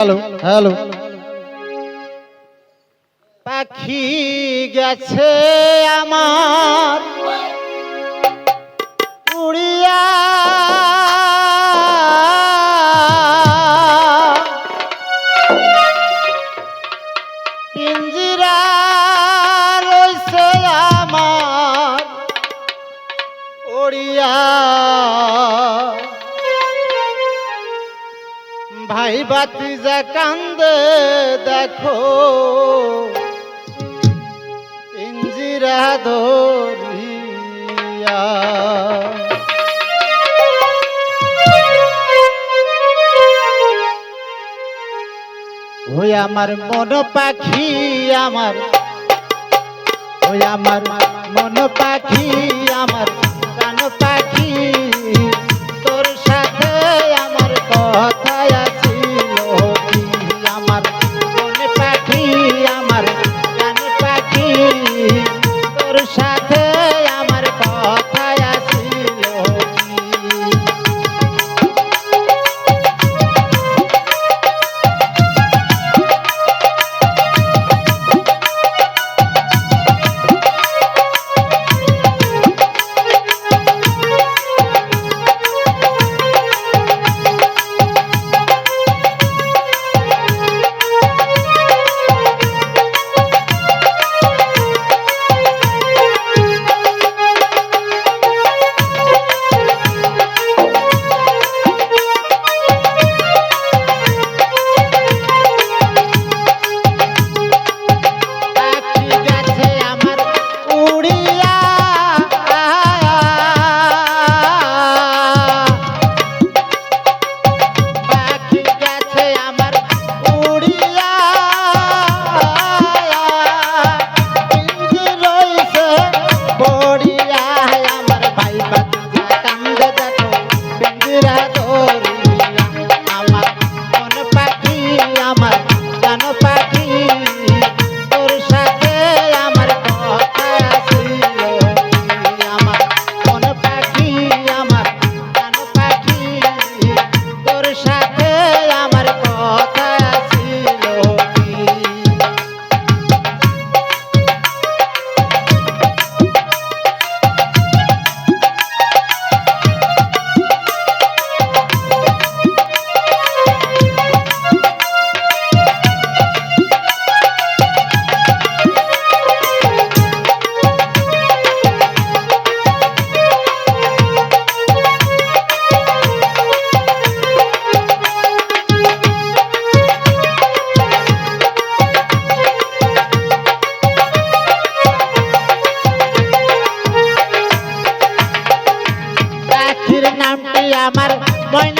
Hello hello. পাখি গেছে আমার বাতি যা কান্দে দেখো। পিঞ্জিরা দরিয়া ওই আমার মন পাখি আমার, ওই আমার মন পাখি ময়না